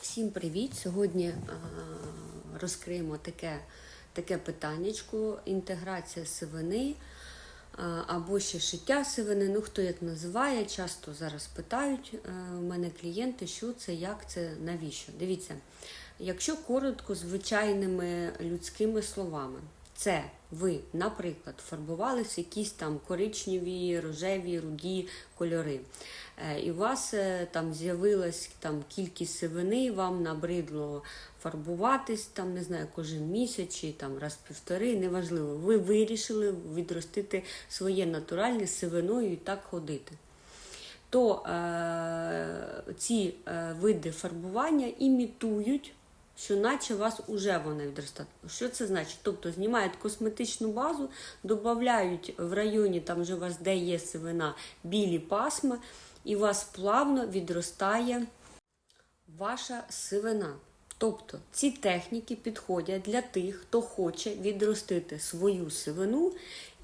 Всім привіт! Сьогодні а, розкриємо таке, таке питаннячко: інтеграція сивини а, або ще шиття сивини. Ну, хто як називає, часто зараз питають у мене клієнти, що це, як це, навіщо. Дивіться, якщо коротко, звичайними людськими словами, це ви, наприклад, фарбувалися якісь там коричневі, рожеві, руді кольори. Е, І у вас е, там з'явилась там кількість сивини, вам набридло фарбуватись, там не знаю, кожен місяць чи там раз півтори, неважливо. Ви вирішили відростити своє натуральне сивиною і так ходити. То е, ці е, види фарбування імітують що наче вас уже вона відростає. Що це значить? Тобто знімають косметичну базу, додають в районі, там вже у вас де є сивина, білі пасми, і у вас плавно відростає ваша сивина. Тобто ці техніки підходять для тих, хто хоче відростити свою сивину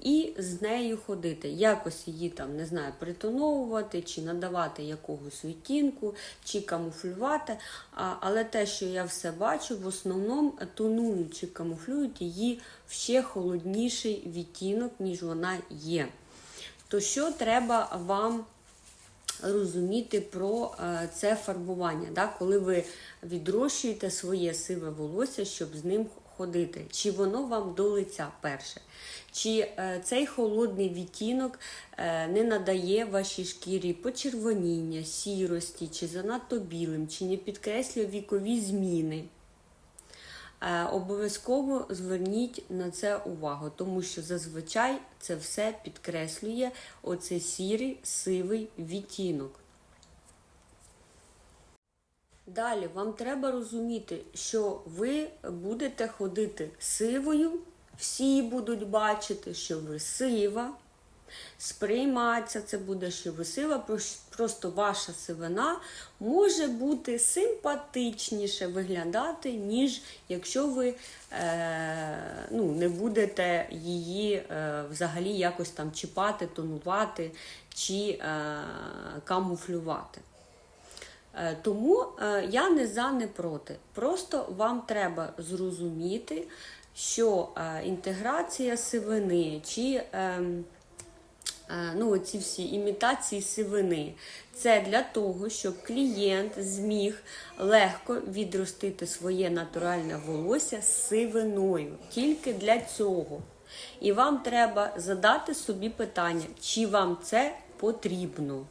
і з нею ходити. Якось її там, не знаю, притоновувати, чи надавати якогось відтінку, чи камуфлювати. А, але те, що я все бачу, в основному тонують чи камуфлюють її в ще холодніший відтінок, ніж вона є. То що треба вам розуміти про е, це фарбування, да? коли ви відрощуєте своє сиве волосся, щоб з ним ходити. Чи воно вам до лиця перше? Чи е, цей холодний відтінок е, не надає вашій шкірі почервоніння, сірості, чи занадто білим, чи не підкреслює вікові зміни? Е, Обов'язково зверніть на це увагу, тому що зазвичай це все підкреслює оцей сірий сивий відтінок. Далі вам треба розуміти, що ви будете ходити сивою, всі будуть бачити, що ви сива. Сприйматися це буде, що висива, просто ваша сивина може бути симпатичніше виглядати, ніж якщо ви е, ну, не будете її е, взагалі якось там чіпати, тонувати чи е, камуфлювати. Е, Тому е, я не за, не проти. Просто вам треба зрозуміти, що е, інтеграція сивини чи ем, ну, ці всі імітації сивини. Це для того, щоб клієнт зміг легко відростити своє натуральне волосся сивиною. Тільки для цього. І вам треба задати собі питання, чи вам це потрібно.